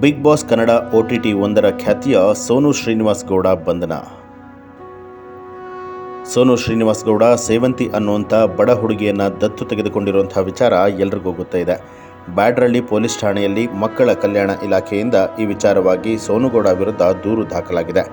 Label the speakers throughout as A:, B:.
A: Bigg Boss Kannada O T T ಒಂದರ ಖ್ಯಾತಿಯ ಸೋನು ಶ್ರೀನಿವಾಸ್ ಗೌಡ ಬಂಧನ. ಸೋನು ಶ್ರೀನಿವಾಸ್ ಗೌಡ ಸೇವಂತಿ ಅನ್ನುವಂಥ ಬಡ ಹುಡುಗಿಯನ್ನು ದತ್ತು ತೆಗೆದುಕೊಂಡಿರುವಂಥ ವಿಚಾರ ಎಲ್ರಿಗೂ ಗೊತ್ತೇ ಇದೆ. ಬ್ಯಾಡ್ರಳ್ಳಿ ಪೊಲೀಸ್ ಠಾಣೆಯಲ್ಲಿ ಮಕ್ಕಳ ಕಲ್ಯಾಣ ಇಲಾಖೆಯಿಂದ ಈ ವಿಚಾರವಾಗಿ ಸೋನುಗೌಡ ವಿರುದ್ಧ ದೂರು ದಾಖಲಾಗಿದೆ.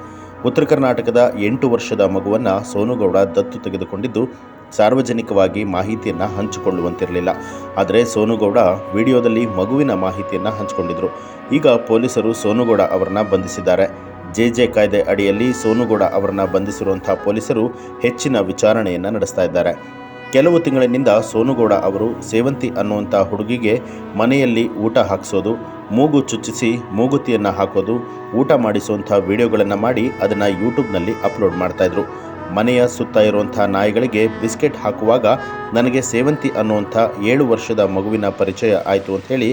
A: ಉತ್ತರ ಕರ್ನಾಟಕದ ಎಂಟು ವರ್ಷದ ಮಗುವನ್ನು ಸೋನುಗೌಡ ದತ್ತು ತೆಗೆದುಕೊಂಡಿದ್ದು ಸಾರ್ವಜನಿಕವಾಗಿ ಮಾಹಿತಿಯನ್ನು ಹಂಚಿಕೊಳ್ಳುವಂತಿರಲಿಲ್ಲ. ಆದರೆ ಸೋನುಗೌಡ ವಿಡಿಯೋದಲ್ಲಿ ಮಗುವಿನ ಮಾಹಿತಿಯನ್ನು ಹಂಚಿಕೊಂಡಿದ್ರು. ಈಗ ಪೊಲೀಸರು ಸೋನುಗೌಡ ಅವರನ್ನ ಬಂಧಿಸಿದ್ದಾರೆ. ಜೆ ಜೆ ಕಾಯ್ದೆ ಅಡಿಯಲ್ಲಿ ಸೋನುಗೌಡ ಅವರನ್ನ ಬಂಧಿಸಿರುವಂಥ ಪೊಲೀಸರು ಹೆಚ್ಚಿನ ವಿಚಾರಣೆಯನ್ನು ನಡೆಸ್ತಾ ಇದ್ದಾರೆ. ಕೆಲವು ತಿಂಗಳಿನಿಂದ ಸೋನುಗೌಡ ಅವರು ಸೇವಂತಿ ಅನ್ನುವಂಥ ಹುಡುಗಿಗೆ ಮನೆಯಲ್ಲಿ ಊಟ ಹಾಕಿಸೋದು, ಮೂಗು ಚುಚ್ಚಿಸಿ ಮೂಗುತಿಯನ್ನು ಹಾಕೋದು, ಊಟ ಮಾಡಿಸುವಂಥ ವಿಡಿಯೋಗಳನ್ನು ಮಾಡಿ ಅದನ್ನು ಯೂಟ್ಯೂಬ್ನಲ್ಲಿ ಅಪ್ಲೋಡ್ ಮಾಡ್ತಾಯಿದ್ರು ಮನೆಯ ಸುತ್ತ ಇರುವಂಥ ನಾಯಿಗಳಿಗೆ ಬಿಸ್ಕೆಟ್ ಹಾಕುವಾಗ ನನಗೆ ಸೇವಂತಿ ಅನ್ನುವಂಥ ಏಳು ವರ್ಷದ ಮಗುವಿನ ಪರಿಚಯ ಆಯಿತು ಅಂತ ಹೇಳಿ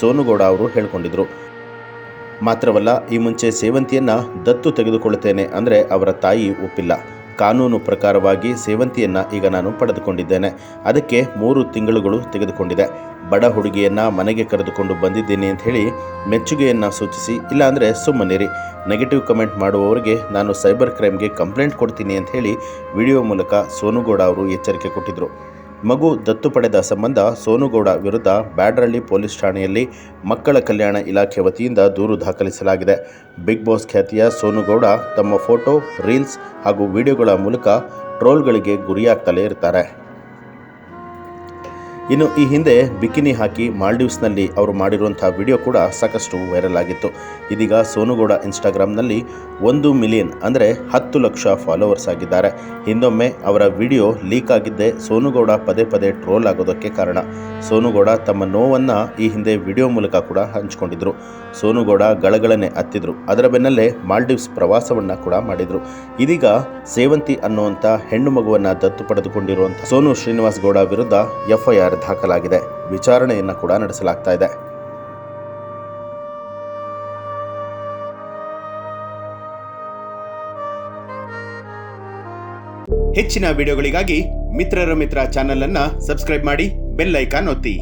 A: ಸೋನುಗೌಡ ಅವರು ಹೇಳಿಕೊಂಡಿದ್ರು. ಮಾತ್ರವಲ್ಲ, ಈ ಮುಂಚೆ ಸೇವಂತಿಯನ್ನು ದತ್ತು ತೆಗೆದುಕೊಳ್ಳುತ್ತೇನೆ ಅಂದರೆ ಅವರ ತಾಯಿ ಒಪ್ಪಿಲ್ಲ. ಕಾನೂನು ಪ್ರಕಾರವಾಗಿ ಸೇವಂತಿಯನ್ನು ಈಗ ನಾನು ಪಡೆದುಕೊಂಡಿದ್ದೇನೆ. ಅದಕ್ಕೆ ಮೂರು ತಿಂಗಳುಗಳು ತೆಗೆದುಕೊಂಡಿದೆ. ಬಡ ಹುಡುಗಿಯನ್ನು ಮನೆಗೆ ಕರೆದುಕೊಂಡು ಬಂದಿದ್ದೀನಿ ಅಂತ ಹೇಳಿ ಮೆಚ್ಚುಗೆಯನ್ನು ಸೂಚಿಸಿ, ಇಲ್ಲಾಂದರೆ ಸುಮ್ಮನಿರಿ ನೆಗೆಟಿವ್ ಕಮೆಂಟ್ ಮಾಡುವವರಿಗೆ ನಾನು ಸೈಬರ್ ಕ್ರೈಮ್ಗೆ ಕಂಪ್ಲೇಂಟ್ ಕೊಡ್ತೀನಿ ಅಂತ ಹೇಳಿ ವಿಡಿಯೋ ಮೂಲಕ ಸೋನುಗೌಡ ಅವರು ಎಚ್ಚರಿಕೆ ಕೊಟ್ಟಿದ್ದರು ಮಗು ದತ್ತು ಪಡೆದ ಸಂಬಂಧ ಸೋನುಗೌಡ ವಿರುದ್ಧ ಬ್ಯಾಡ್ರಳ್ಳಿ ಪೊಲೀಸ್ ಠಾಣೆಯಲ್ಲಿ ಮಕ್ಕಳ ಕಲ್ಯಾಣ ಇಲಾಖೆ ವತಿಯಿಂದ ದೂರು ದಾಖಲಿಸಲಾಗಿದೆ. ಬಿಗ್ ಬಾಸ್ ಖ್ಯಾತಿಯ ಸೋನುಗೌಡ ತಮ್ಮ ಫೋಟೋ, ರೀಲ್ಸ್ ಹಾಗೂ ವಿಡಿಯೋಗಳ ಮೂಲಕ ಟ್ರೋಲ್ಗಳಿಗೆ ಗುರಿಯಾಗ್ತಲೇ ಇರ್ತಾರೆ. ಇನ್ನು ಈ ಹಿಂದೆ ಬಿಕಿನಿ ಹಾಕಿ ಮಾಲ್ಡೀವ್ಸ್ನಲ್ಲಿ ಅವರು ಮಾಡಿರುವಂಥ ವಿಡಿಯೋ ಕೂಡ ಸಾಕಷ್ಟು ವೈರಲ್ ಆಗಿತ್ತು. ಇದೀಗ ಸೋನುಗೌಡ ಇನ್ಸ್ಟಾಗ್ರಾಮ್ನಲ್ಲಿ ಒಂದು ಮಿಲಿಯನ್ ಅಂದರೆ ಹತ್ತು ಲಕ್ಷ ಫಾಲೋವರ್ಸ್ ಆಗಿದ್ದಾರೆ. ಹಿಂದೊಮ್ಮೆ ಅವರ ವಿಡಿಯೋ ಲೀಕ್ ಆಗಿದ್ದೇ ಸೋನುಗೌಡ ಪದೇ ಪದೇ ಟ್ರೋಲ್ ಆಗೋದಕ್ಕೆ ಕಾರಣ. ಸೋನುಗೌಡ ತಮ್ಮ ನೋವನ್ನು ಈ ಹಿಂದೆ ವಿಡಿಯೋ ಮೂಲಕ ಕೂಡ ಹಂಚಿಕೊಂಡಿದ್ರು. ಸೋನುಗೌಡ ಗಳಗಳನೆ ಹತ್ತಿದ್ರು. ಅದರ ಬೆನ್ನಲ್ಲೇ ಮಾಲ್ಡೀವ್ಸ್ ಪ್ರವಾಸವನ್ನು ಕೂಡ ಮಾಡಿದರು. ಇದೀಗ ಸೇವಂತಿ ಅನ್ನುವಂಥ ಹೆಣ್ಣು ಮಗುವನ್ನು ದತ್ತು ಪಡೆದುಕೊಂಡಿರುವಂಥ ಸೋನು ಶ್ರೀನಿವಾಸ್ ಗೌಡ ವಿರುದ್ಧ ಎಫ್ಐಆರ್ ದಾಖಲಾಗಿದೆ. ವಿಚಾರಣೆಯನ್ನು ಕೂಡ ನಡೆಸಲಾಗ್ತಾ ಇದೆ.
B: ಹೆಚ್ಚಿನ ವಿಡಿಯೋಗಳಿಗಾಗಿ ಮಿತ್ರರ ಮಿತ್ರ ಚಾನೆಲ್ ಅನ್ನ ಸಬ್ಸ್ಕ್ರೈಬ್ ಮಾಡಿ, ಬೆಲ್ ಐಕಾನ್ ಒತ್ತಿ.